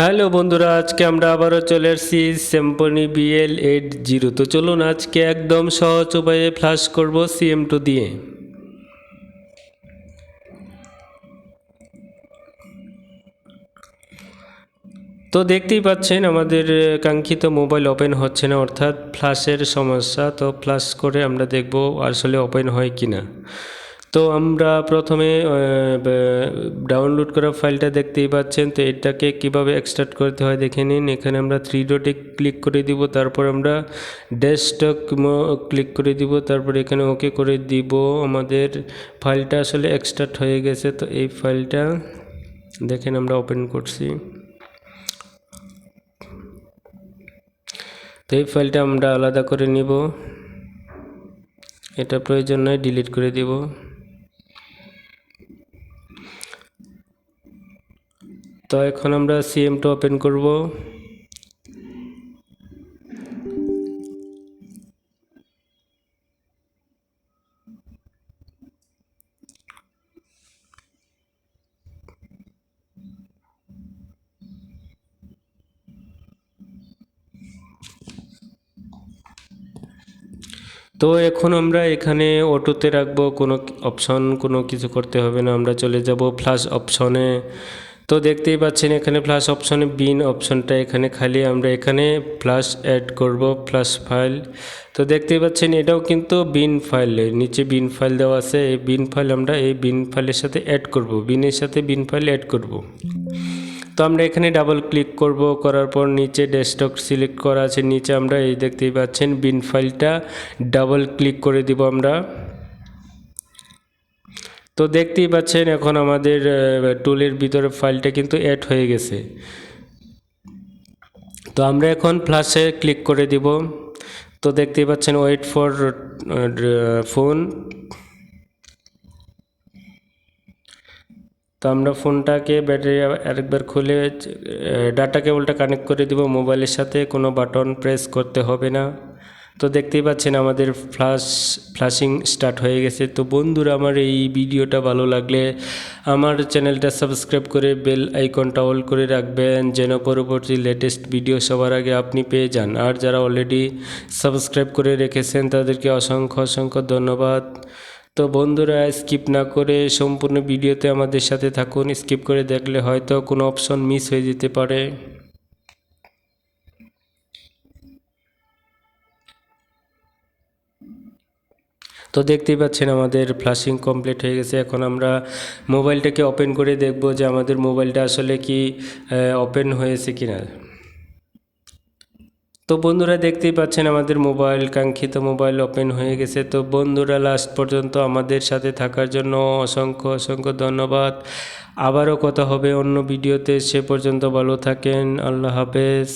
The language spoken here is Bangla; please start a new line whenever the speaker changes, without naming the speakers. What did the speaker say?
হ্যালো বন্ধুরা, আজকে আমরা আবারও চলে এসেছি স্যাম্পনি বিএল এইট জিরো তো চলুন আজকে একদম সহজ উপায়ে ফ্লাশ করব সিএম টু দিয়ে। তো দেখতেই পাচ্ছেন, আমাদের কাঙ্ক্ষিত মোবাইল ওপেন হচ্ছে না, অর্থাৎ ফ্ল্যাশের সমস্যা। তো ফ্ল্যাশ করে আমরা দেখব আসলে ওপেন হয় কি না তো আমরা প্রথমে ডাউনলোড করা ফাইলটা দেখতেই পাচ্ছেন। তো এটাকে কীভাবে এক্সট্রাক্ট করতে হয় দেখে নিন। এখানে আমরা থ্রি ডটে ক্লিক করে দিব, তারপর আমরা ডেস্কটপ ক্লিক করে দিব, তারপর এখানে ওকে করে দিব। আমাদের ফাইলটা আসলে এক্সট্রাক্ট হয়ে গেছে। তো এই ফাইলটা দেখেন আমরা ওপেন করছি। তো এই ফাইলটা আমরা আলাদা করে নিব। এটা প্রয়োজন নয় ডিলিট করে দিব। তো এখন আমরা সিএমটা ওপেন করব। তো এখন আমরা এখানে অটোতে রাখব, কোনো অপশন কোনো কিছু করতে হবে না, আমরা চলে যাব ফ্লাশ অপশনে তো দেখতেই পাচ্ছেন এখানে ফ্লাশ অপশনে বিন অপশনটা এখানে খালি। আমরা এখানে ফ্লাশ অ্যাড করব ফ্লাশ ফাইল তো দেখতেই পাচ্ছেন এটাও কিন্তু বিন ফাইল নিচে বিন ফাইল দেওয়া আছে। এই বিন ফাইল আমরা এই বিন ফাইলের সাথে অ্যাড করব। বিনের সাথে বিন ফাইল অ্যাড করব। তো আমরা এখানে ডাবল ক্লিক করব। করার পর নিচে ডেস্কটপ সিলেক্ট করা আছে। নিচে আমরা এই দেখতেই পাচ্ছেন বিন ফাইলটা ডাবল ক্লিক করে দিব আমরা। তো দেখতেই পাচ্ছেন এখন আমাদের টুলের ভিতরে ফাইলটা কিন্তু অ্যাড হয়ে গেছে। তো আমরা এখন ফ্ল্যাশে ক্লিক করে দিব। তো দেখতেই পাচ্ছেন ওয়েট ফর ফোন তো আমরা ফোনটাকে ব্যাটারি আরেকবার খুলে ডাটা কেবলটা কানেক্ট করে দিব। মোবাইলের সাথে কোনো বাটন প্রেস করতে হবে না। তো দেখতেই পাচ্ছেন আমাদের ফ্লাশ ফ্লাশিং স্টার্ট হয়ে গেছে। তো বন্ধুরা, আমার এই ভিডিওটা ভালো লাগলে আমার চ্যানেলটা সাবস্ক্রাইব করে বেল আইকনটা অল করে রাখবেন, যেন পরবর্তী লেটেস্ট ভিডিও সবার আগে আপনি পেয়ে যান। আর যারা অলরেডি সাবস্ক্রাইব করে রেখেছেন, তাদেরকে অসংখ্য অসংখ্য ধন্যবাদ। তো বন্ধুরা স্কিপ না করে সম্পূর্ণ ভিডিওতে আমাদের সাথে থাকুন। স্কিপ করে দেখলে হয়তো কোনো অপশন মিস হয়ে যেতে পারে। তো দেখতেই পাচ্ছেন আমাদের ফ্লাশিং কমপ্লিট হয়ে গেছে। এখন আমরা মোবাইলটাকে ওপেন করে দেখব যে আমাদের মোবাইলটা আসলে কি ওপেন হয়েছে কিনা। তো বন্ধুরা দেখতেই পাচ্ছেন আমাদের মোবাইল, কাঙ্ক্ষিত মোবাইল ওপেন হয়ে গেছে। তো বন্ধুরা লাস্ট পর্যন্ত আমাদের সাথে থাকার জন্য অসংখ্য অসংখ্য ধন্যবাদ। আবারও কথা হবে অন্য ভিডিওতে। সে পর্যন্ত ভালো থাকেন। আল্লাহ হাফেজ।